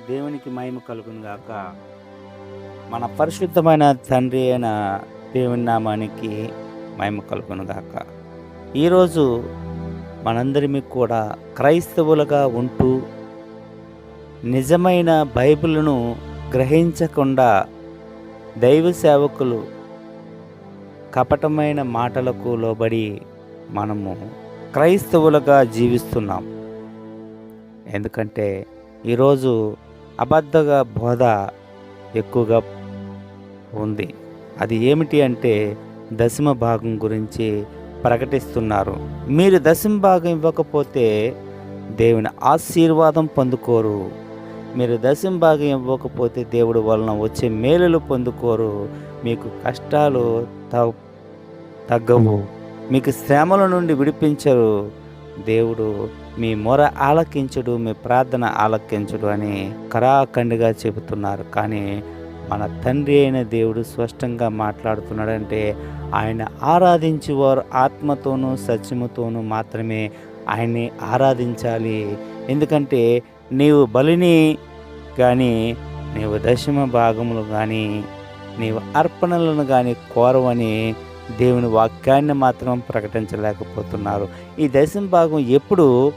దేవునికి మహిమ కలుగును గాక. మన పరిశుద్ధమైన తండ్రి అయిన దేవుని నామానికి మహిమ కలుగును గాక. ఈరోజు మనందరిమీ కూడా క్రైస్తవులుగా ఉంటూ నిజమైన బైబిల్ను గ్రహించకుండా దైవ సేవకులు కపటమైన మాటలకు లోబడి మనము క్రైస్తవులుగా జీవిస్తున్నాం. ఎందుకంటే ఈరోజు అబద్ధ బోధ ఎక్కువగా ఉంది. అది ఏమిటి అంటే దశమ భాగం గురించి ప్రకటిస్తున్నారు. మీరు దశమ భాగం ఇవ్వకపోతే దేవుని ఆశీర్వాదం పొందుకోరు. మీరు దశమ భాగం ఇవ్వకపోతే దేవుడు వలన వచ్చే మేలులు పొందుకోరు. మీకు కష్టాలు తగ్గవు. మీకు శ్రమల నుండి విడిపించరు. దేవుడు మీ మొర ఆలకించుడు మీ ప్రార్థన ఆలకించుడు అని కరాఖండిగా చెబుతున్నారు. కానీ మన తండ్రి అయిన దేవుడు స్పష్టంగా మాట్లాడుతున్నాడంటే ఆయన ఆరాధించేవారు ఆత్మతోనూ సత్యముతోనూ మాత్రమే ఆయన్ని ఆరాధించాలి. ఎందుకంటే నీవు బలిని కానీ నీవు దశమ భాగములు కానీ నీవు అర్పణలను కానీ కోరవని దేవుని వాక్యాన్ని మాత్రం ప్రకటించలేకపోతున్నారు. ఈ దశం భాగం ఎప్పుడు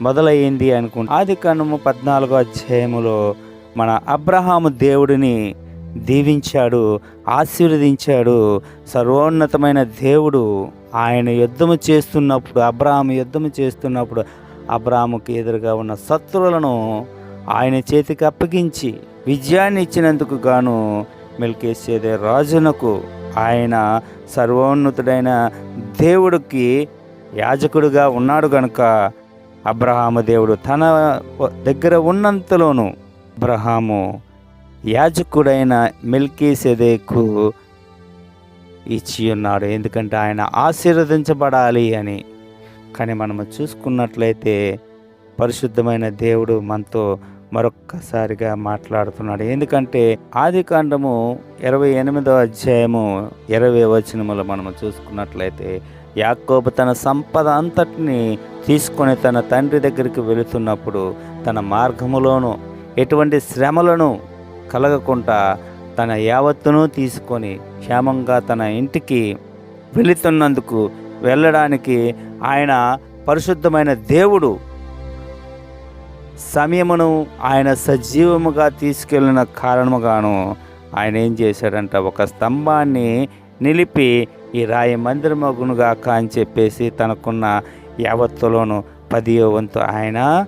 మొదలయ్యింది అనుకుంటా. ఆది కాండము పద్నాలుగో అధ్యాయములో మన అబ్రహాము దేవుడిని దీవించాడు ఆశీర్వదించాడు. సర్వోన్నతమైన దేవుడు ఆయన యుద్ధము చేస్తున్నప్పుడు అబ్రహాము యుద్ధము చేస్తున్నప్పుడు అబ్రహాముకి ఎదురుగా ఉన్న శత్రువులను ఆయన చేతికి అప్పగించి విజయాన్ని ఇచ్చినందుకు గాను మెల్కేసేదే రాజునకు ఆయన సర్వోన్నతుడైన దేవుడికి యాజకుడుగా ఉన్నాడు గనుక అబ్రహాము దేవుడు తన దగ్గర ఉన్నంతలోనూ అబ్రహాము యాజకుడైన మెల్కీసెదేకు ఇచ్చి ఉన్నాడు ఎందుకంటే ఆయన ఆశీర్వదించబడాలి అని. కానీ మనము చూసుకున్నట్లయితే పరిశుద్ధమైన దేవుడు మనతో మరొక్కసారిగా మాట్లాడుతున్నాడు. ఎందుకంటే ఆది కాండము ఇరవై ఎనిమిదో అధ్యాయము ఇరవై వచనములు మనము చూసుకున్నట్లయితే యాకోబు తన సంపద అంతటిని తీసుకొని తన తండ్రి దగ్గరికి వెళుతున్నప్పుడు తన మార్గములోనూ ఎటువంటి శ్రమలను కలగకుండా తన యావత్తును తీసుకొని క్షేమంగా తన ఇంటికి వెళుతున్నందుకు వెళ్ళడానికి ఆయన పరిశుద్ధమైన దేవుడు సమయమును ఆయన సజీవముగా తీసుకెళ్ళిన కారణముగాను ఆయన ఏం చేశాడంట ఒక స్తంభాన్ని నిలిపి ఈ రాయి మందిరమగునుగాక అని చెప్పేసి తనకున్న యావత్తులోను పదియో వంతు ఆయన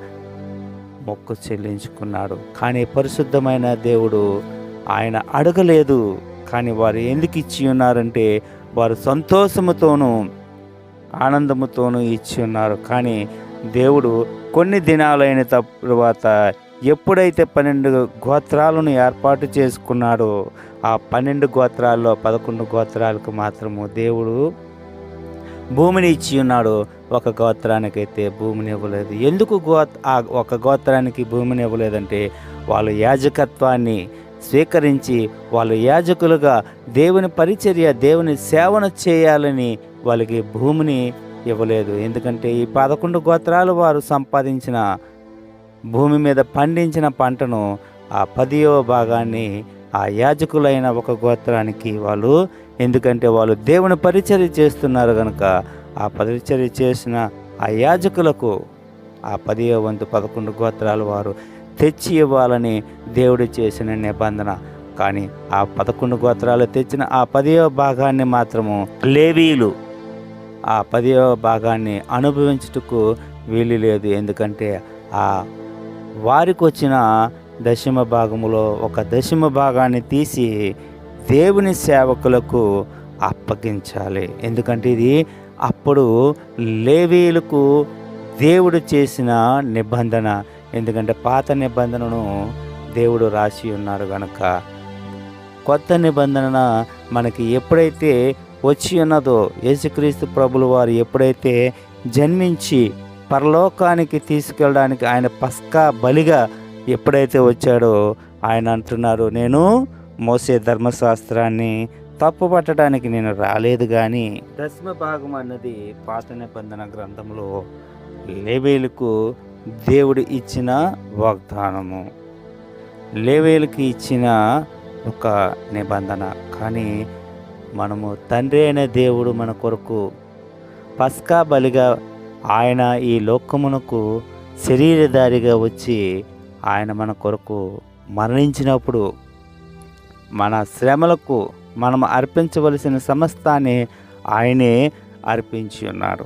మొక్కు చెల్లించుకున్నాడు. కానీ పరిశుద్ధమైన దేవుడు ఆయన అడగలేదు. కానీ వారు ఎందుకు ఇచ్చి ఉన్నారంటే వారు సంతోషముతోనూ ఆనందముతోనూ ఇచ్చి ఉన్నారు. కానీ దేవుడు కొన్ని దినాలైన తరువాత ఎప్పుడైతే పన్నెండు గోత్రాలను ఏర్పాటు చేసుకున్నాడో ఆ పన్నెండు గోత్రాల్లో పదకొండు గోత్రాలకు మాత్రము దేవుడు భూమిని ఇచ్చి ఉన్నాడు. ఒక గోత్రానికైతే భూమిని ఇవ్వలేదు. ఎందుకు గో ఆ ఒక గోత్రానికి భూమిని ఇవ్వలేదంటే వాళ్ళు యాజకత్వాన్ని స్వీకరించి వాళ్ళు యాజకులుగా దేవుని పరిచర్య దేవుని సేవను చేయాలని వాళ్ళకి భూమిని ఇవ్వలేదు. ఎందుకంటే ఈ పదకొండు గోత్రాలు వారు సంపాదించిన భూమి మీద పండించిన పంటను ఆ పదియవ భాగాన్ని ఆ యాజకులైన ఒక గోత్రానికి వాళ్ళు ఎందుకంటే వాళ్ళు దేవుని పరిచర్య చేస్తున్నారు కనుక ఆ పరిచర్య చేసిన ఆ యాజకులకు ఆ పదియో వంతు పదకొండు గోత్రాలు వారు తెచ్చి ఇవ్వాలని దేవుడు చేసిన నిబంధన. కానీ ఆ పదకొండు గోత్రాలు తెచ్చిన ఆ పదియో భాగాన్ని మాత్రము లేవీలు ఆ పదివ భాగాన్ని అనుభవించుటకు వీలు లేదు. ఎందుకంటే ఆ వారికి వచ్చిన దశమ భాగములో ఒక దశమ భాగాన్ని తీసి దేవుని సేవకులకు అప్పగించాలి. ఎందుకంటే ఇది అప్పుడు లేవీలకు దేవుడు చేసిన నిబంధన. ఎందుకంటే పాత నిబంధనను దేవుడు రాసి ఉన్నారు కనుక కొత్త నిబంధన మనకి ఎప్పుడైతే వచ్చి ఉన్నదో యేసుక్రీస్తు ప్రభులు వారు ఎప్పుడైతే జన్మించి పరలోకానికి తీసుకెళ్ళడానికి ఆయన పస్కా బలిగా ఎప్పుడైతే వచ్చాడో ఆయన అంటున్నారు నేను మోసే ధర్మశాస్త్రాన్ని తప్పు పట్టడానికి నేను రాలేదు కానీ దశమ భాగం అన్నది పాత నిబంధన గ్రంథంలో లేవేలకు దేవుడు ఇచ్చిన వాగ్దానము. లేవేలకు ఇచ్చిన ఒక నిబంధన. కానీ మనము తండ్రి అయిన దేవుడు మన కొరకు పస్కా బలిగా ఆయన ఈ లోకమునకు శరీరధారిగా వచ్చి ఆయన మన కొరకు మరణించినప్పుడు మన శ్రమలకు మనం అర్పించవలసిన సమస్తాన్ని ఆయనే అర్పించి ఉన్నాడు.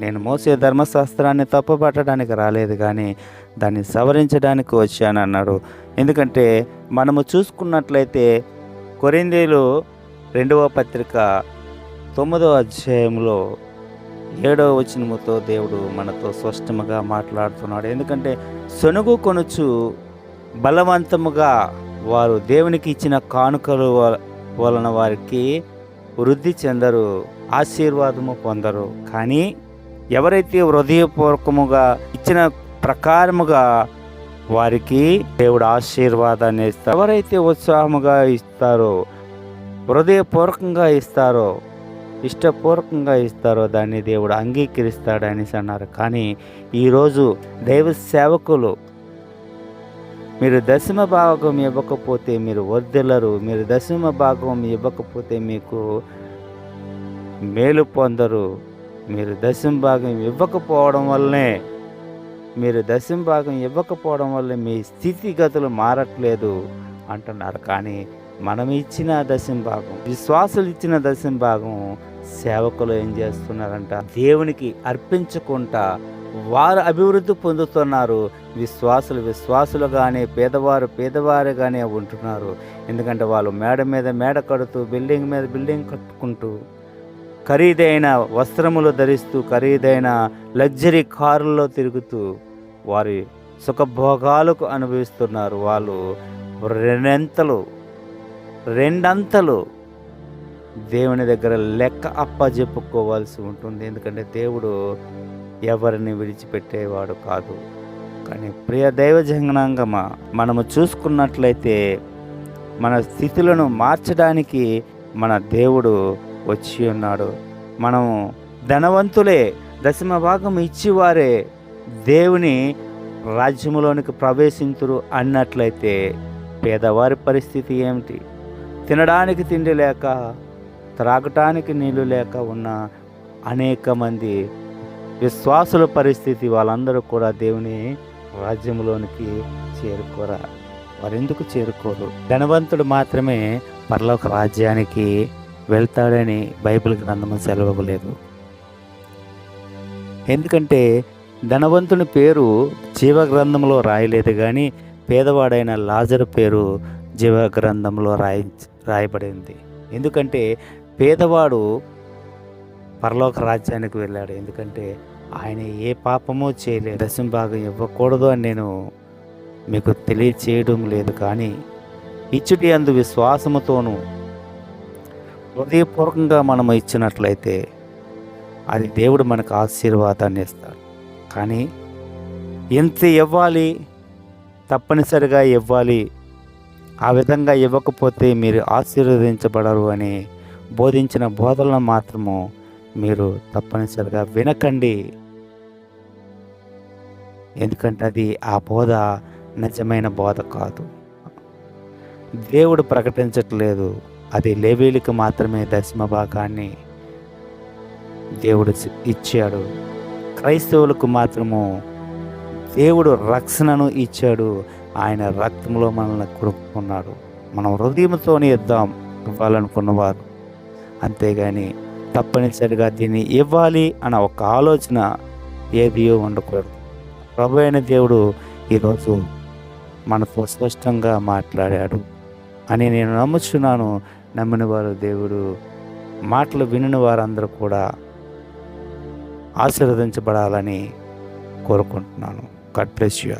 నేను మోసే ధర్మశాస్త్రాన్ని తప్పుపట్టడానికి రాలేదు కానీ దాన్ని సవరించడానికి వచ్చానన్నాడు. ఎందుకంటే మనము చూసుకున్నట్లయితే కొరిందేలు రెండవ పత్రిక తొమ్మిదవ అధ్యాయంలో ఏడవ వచనముతో దేవుడు మనతో స్పష్టముగా మాట్లాడుతున్నాడు. ఎందుకంటే సొనుగు కొనుచు బలవంతముగా వారు దేవునికి ఇచ్చిన కానుకలు వలన వారికి వృద్ధి చెందరు ఆశీర్వాదము పొందరు. కానీ ఎవరైతే హృదయపూర్వకముగా ఇచ్చిన ప్రకారముగా వారికి దేవుడు ఆశీర్వాదాన్ని ఇస్తారు. ఎవరైతే ఉత్సాహముగా ఇస్తారో హృదయపూర్వకంగా ఇస్తారో ఇష్టపూర్వకంగా ఇస్తారో దాన్ని దేవుడు అంగీకరిస్తాడు అనేసి అన్నారు. కానీ ఈరోజు దైవ సేవకులు మీరు దశమ భాగం ఇవ్వకపోతే మీరు వర్ధిల్లరు మీరు దశమ భాగం ఇవ్వకపోతే మీకు మేలు పొందరు. మీరు దశమ భాగం ఇవ్వకపోవడం వల్లనే మీరు దశమ భాగం ఇవ్వకపోవడం వల్ల మీ స్థితిగతులు మారట్లేదు అంటున్నారు. కానీ మనం ఇచ్చిన దశంభాగం విశ్వాసులు ఇచ్చిన దశంభాగం సేవకులు ఏం చేస్తున్నారంట? దేవునికి అర్పించుకుంటా వారు అభివృద్ధి పొందుతున్నారు. విశ్వాసులు విశ్వాసులుగానే పేదవారు పేదవారుగానే ఉంటున్నారు. ఎందుకంటే వాళ్ళు మేడ మీద మేడ కడుతూ బిల్డింగ్ మీద బిల్డింగ్ కట్టుకుంటూ ఖరీదైన వస్త్రములు ధరిస్తూ ఖరీదైన లగ్జరీ కారుల్లో తిరుగుతూ వారి సుఖభోగాలకు అనుభవిస్తున్నారు. వాళ్ళు రెండంతలు రెండంతలు దేవుని దగ్గర లెక్క అప్ప చెప్పుకోవాల్సి ఉంటుంది. ఎందుకంటే దేవుడు ఎవరిని విడిచిపెట్టేవాడు కాదు. కానీ ప్రియ దైవ జంగనాంగమ మనము చూసుకున్నట్లయితే మన స్థితులను మార్చడానికి మన దేవుడు వచ్చి ఉన్నాడు. మనము ధనవంతులే దశమ భాగం ఇచ్చివారే దేవుని రాజ్యములోనికి ప్రవేశింతురు అన్నట్లయితే పేదవారి పరిస్థితి ఏమిటి? తినడానికి తిండి లేక త్రాగటానికి నీళ్ళు లేక ఉన్న అనేక మంది విశ్వాసుల పరిస్థితి వాళ్ళందరూ కూడా దేవుని రాజ్యంలోనికి చేరుకోరా. వారెందుకు చేరుకోరు? ధనవంతుడు మాత్రమే పరలోక రాజ్యానికి వెళ్తాడని బైబిల్ గ్రంథము సెలవలేదు ఎందుకంటే ధనవంతుని పేరు జీవ గ్రంథంలో రాయలేదు కానీ పేదవాడైన లాజరు పేరు జీవ గ్రంథంలో రాయి రాయబడింది. ఎందుకంటే పేదవాడు పరలోక రాజ్యానికి వెళ్ళాడు. ఎందుకంటే ఆయన ఏ పాపమూ చేయలేదు. దశం భాగం ఇవ్వకూడదు అని నేను మీకు తెలియచేయడం లేదు. కానీ ఇచ్చుటి అందు విశ్వాసముతోనూ హృదయపూర్వకంగా మనము ఇచ్చినట్లయితే అది దేవుడు మనకు ఆశీర్వాదాన్ని ఇస్తాడు. కానీ ఎంత ఇవ్వాలి తప్పనిసరిగా ఇవ్వాలి ఆ విధంగా ఇవ్వకపోతే మీరు ఆశీర్వదించబడరు అని బోధించిన బోధలను మాత్రము మీరు తప్పనిసరిగా వినకండి. ఎందుకంటే అది ఆ బోధ నిజమైన బోధ కాదు. దేవుడు ప్రకటించట్లేదు. అది లేవీలకు మాత్రమే దశమ భాగాన్ని దేవుడు ఇచ్చాడు. క్రైస్తవులకు మాత్రము దేవుడు రక్షణను ఇచ్చాడు. ఆయన రక్తంలో మనల్ని కొనుక్కున్నాడు. మనం హృదయంతోనే ఇద్దాం ఇవ్వాలనుకున్నవారు అంతేగాని తప్పనిసరిగా దీన్ని ఇవ్వాలి అన్న ఒక ఆలోచన ఏదియో ఉండకూడదు. ప్రభు అయిన దేవుడు ఈరోజు మనతో స్పష్టంగా మాట్లాడాడు అని నేను నమ్ముచున్నాను. నమ్మిన వారు దేవుడు మాటలు వినిన వారందరూ కూడా ఆశీర్వదించబడాలని కోరుకుంటున్నాను. గడ్ ప్లస్ యూ